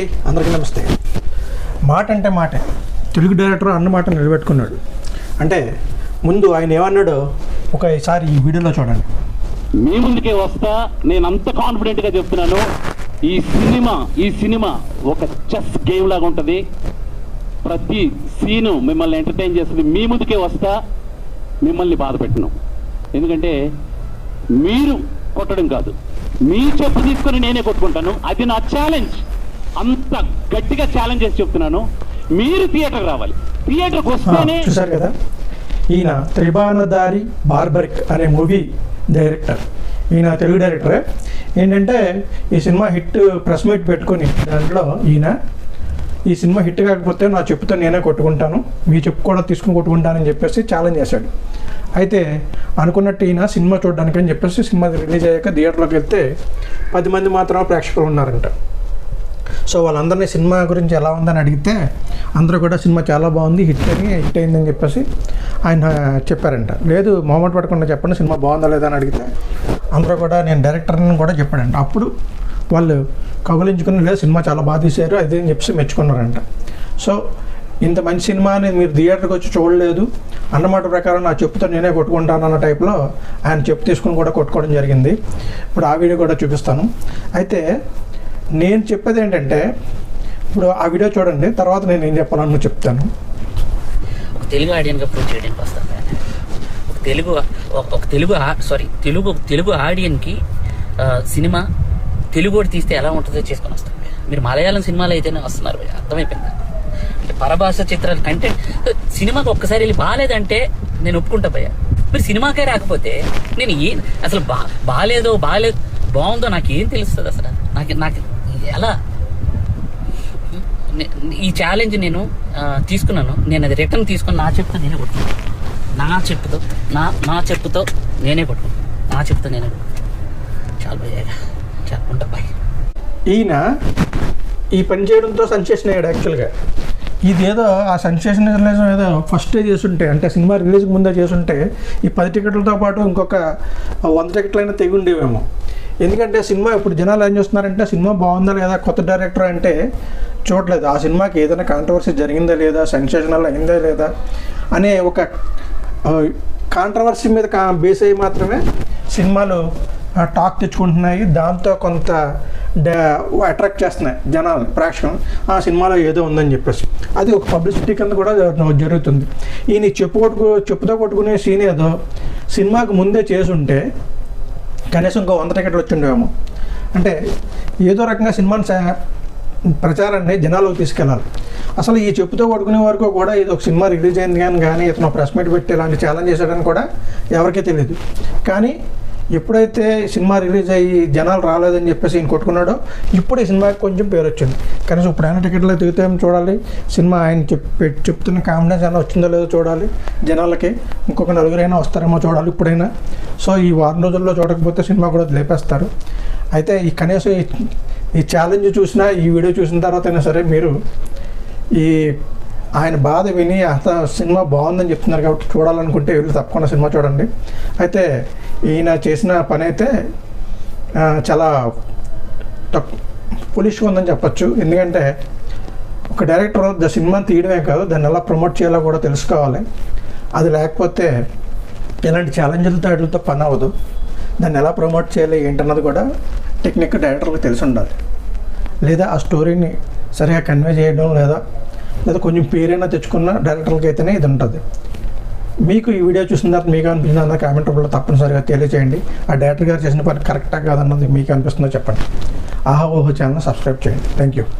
అండి అందరికీ నమస్తే. మాట అంటే మాటే. తెలుగు డైరెక్టర్ అన్న మాట నిలబెట్టుకున్నాడు. అంటే ముందు ఆయన ఏమన్నాడో? ఒకసారి ఈ వీడియోలో చూడండి. మీ ముందుకే వస్తా నేను అంత కాన్ఫిడెంట్గా చెప్తున్నాను. ఈ సినిమా ఈ సినిమా ఒక చెస్ గేమ్ లాగా ఉంటది. ప్రతి సీను మిమ్మల్ని ఎంటర్టైన్ చేస్తుంది. మీ ముందుకే వస్తా మిమ్మల్ని బాధ పెట్టను. ఎందుకంటే మీరు కొట్టడం కాదు. మీ చెప్పు తీసుకొని నేనే కొట్టుకుంటాను. అది నా ఛాలెంజ్ అంత గట్టిగా ఛాలెంజ్ చేసి చెప్తున్నాను. మీరు థియేటర్ రావాలి. థియేటర్కి ఆ, వస్తేనే చూశారు కదా? ఈయన త్రిభానదారి బార్బరిక్ అనే మూవీ డైరెక్టర్ ఈయన తెలుగు డైరెక్టరే ఏంటంటే ఈ సినిమా హిట్ ప్రెస్ మీట్ పెట్టుకొని దాంట్లో ఈయన ఈ సినిమా హిట్ కాకపోతే నా చెప్పుతో నేనే కొట్టుకుంటాను మీ చెప్పు కూడా తీసుకుని కొట్టుకుంటానని చెప్పేసి ఛాలెంజ్ చేశాడు. అయితే అనుకున్నట్టు ఈయన సినిమా చూడడానికి అని చెప్పేసి సినిమా రిలీజ్ అయ్యాక థియేటర్లోకి వెళ్తే పది మంది మాత్రమే ప్రేక్షకులు ఉన్నారంట. సో వాళ్ళందరినీ సినిమా గురించి ఎలా ఉందని అడిగితే అందరూ కూడా సినిమా చాలా బాగుంది హిట్ అని హిట్ అయిందని చెప్పేసి ఆయన చెప్పారంట. లేదు మొహమాట పడకుండా చెప్పండి సినిమా బాగుందా లేదా అని అడిగితే అందరూ కూడా నేను డైరెక్టర్ని కూడా చెప్పాడంట అప్పుడు వాళ్ళు కబలించుకుని లేదు సినిమా చాలా బాగా తీశారు అదే అని చెప్పేసి మెచ్చుకున్నారంట. సో ఇంత మంచి సినిమాని మీరు థియేటర్కి వచ్చి చూడలేదు అన్నమాట ప్రకారం నా చెప్పుతో నేనే కొట్టుకుంటాను అన్న టైప్లో ఆయన చెప్పు తీసుకుని కూడా కొట్టుకోవడం జరిగింది. ఇప్పుడు ఆ వీడియో కూడా చూపిస్తాను. అయితే నేను చెప్పేది ఏంటంటే ఇప్పుడు ఆ వీడియో చూడండి తర్వాత నేను ఏం చెప్పాలని చెప్తాను. ఒక తెలుగు ఆడియన్గా ప్రూవ్ చేయడానికి వస్తాను ఒక తెలుగు ఒక- ఒక తెలుగు సారీ తెలుగు ఒక తెలుగు ఆడియన్కి సినిమా తెలుగు కూడా తీస్తే ఎలా ఉంటుందో చేసుకొని వస్తాను మీరు మలయాళం సినిమాలు అయితేనే వస్తున్నారు భయ్యా. అర్థమైపోయింది? అంటే పరభాష చిత్రాలు కంటెంట్ సినిమాకి ఒక్కసారి వెళ్ళి బాగాలేదంటే నేను ఒప్పుకుంటా భయ్యా. మీరు సినిమాకే రాకపోతే నేను ఏ అసలు బా బాగాలేదో బాగాలేదు బాగుందో నాకు ఏం తెలుస్తుంది అసలు? నాకు నాకు ఎలా ఈ ఛాలెంజ్ నేను తీసుకున్నాను. నేను అది రిటర్న్ తీసుకొని నా చెప్తే నేనే కొట్టుకున్నాను నా చెప్పుతో నా నా చెప్పుతో నేనే కొట్టుకున్నాను నా చెప్తే నేనే కొట్టుకున్నాను చాలా భయ్యాగా చాలా ఉంటా బాయ్. ఈయన ఈ పని చేయడంతో సెన్సేషన్ అయ్యాడు యాక్చువల్గా ఇదేదో ఆ సెన్సేషన్ ఏదో ఫస్టే చేసుంటే అంటే సినిమా రిలీజ్కి ముందే చేసుంటే ఈ పది టికెట్లతో పాటు ఇంకొక వంద టికెట్లైనా తెగి ఉండేవేమో ఎందుకంటే సినిమా ఇప్పుడు జనాలు ఏం చూస్తున్నారంటే సినిమా బాగుందా లేదా కొత్త డైరెక్టర్ అంటే చూడలేదు. ఆ సినిమాకి ఏదైనా కాంట్రవర్సీ జరిగిందా లేదా సెన్సేషనల్ అయిందా లేదా అనే ఒక కాంట్రవర్సీ మీద కా బేస్ అయ్యి మాత్రమే సినిమాలు టాక్ తెచ్చుకుంటున్నాయి. దాంతో కొంత అట్రాక్ట్ చేస్తున్నాయి జనాలు ప్రేక్షకులు. ఆ సినిమాలో ఏదో ఉందని చెప్పేసి. అది ఒక పబ్లిసిటీ కింద కూడా జరుగుతుంది. ఈయన ఈ చెప్పు కొట్టుకు చెప్పుతో కొట్టుకునే సీన్ ఏదో సినిమాకు ముందే చేసుంటే కనీసం ఇంకో వంద టికెట్లు వచ్చిండేమో. అంటే ఏదో రకంగా సినిమాని ప్రచారాన్ని జనాలకు తీసుకెళ్ళాలి. అసలు ఈ చెప్పుతో కొట్టుకునే వరకు కూడా ఇది ఒక సినిమా రిలీజ్ అయింది కానీ కానీ ఇతను ప్రెస్ మీట్ పెట్టి ఇలాంటి ఛాలెంజ్ చేశాడని కూడా ఎవరికీ తెలియదు కానీ ఎప్పుడైతే సినిమా రిలీజ్ అయ్యి జనాలు రాలేదని చెప్పేసి ఈయన కొట్టుకున్నాడో ఇప్పుడు ఈ సినిమాకి కొంచెం పేరు వచ్చింది కనీసం ఇప్పుడు ఆయన టికెట్లు దిగితే చూడాలి? సినిమా ఆయన చెప్పి చెప్తున్న కాన్ఫిడెన్స్ అయినా వచ్చిందో లేదో చూడాలి. జనాలకి ఇంకొక నలుగురైనా వస్తారేమో చూడాలి ఇప్పుడైనా. సో ఈ వారం రోజుల్లో చూడకపోతే సినిమా కూడా లేపేస్తారు. అయితే ఈ కనీసం ఈ- ఈ ఛాలెంజ్ చూసినా ఈ వీడియో చూసిన తర్వాత అయినా సరే మీరు ఈ ఆయన బాధ విని అంత సినిమా బాగుందని చెప్తున్నారు కాబట్టి చూడాలనుకుంటే వీళ్ళు తప్పకుండా సినిమా చూడండి. అయితే ఈయన చేసిన పని అయితే చాలా పొలిష్గా పులిష్గా ఉందని చెప్పొచ్చు. ఎందుకంటే ఒక డైరెక్టర్ ద సినిమా తీయడమే కాదు దాన్ని ఎలా ప్రమోట్ చేయాలో కూడా తెలుసుకోవాలి. అది లేకపోతే ఇలాంటి ఛాలెంజ్లతో వాటితో పని అవ్వదు. దాన్ని ఎలా ప్రమోట్ చేయాలి ఏంటన్నది కూడా టెక్నిక్ డైరెక్టర్కి తెలిసి ఉండాలి. లేదా ఆ స్టోరీని సరిగా కన్వే చేయడం లేదా లేదా కొంచెం పేరైనా తెచ్చుకున్న డైరెక్టర్లకి అయితేనే ఇది ఉంటుంది. మీకు ఈ వీడియో చూసిన తర్వాత మీకు అనిపించింది అన్న కామెంట్ రూపంలో తప్పనిసరిగా తెలియజేయండి ఆ డైరెక్టర్ గారు చేసిన పని కరెక్టా కాదన్నది మీకు అనిపిస్తుందో చెప్పండి. ఆహా ఓహో ఛానల్ సబ్స్క్రైబ్ చేయండి. Thank you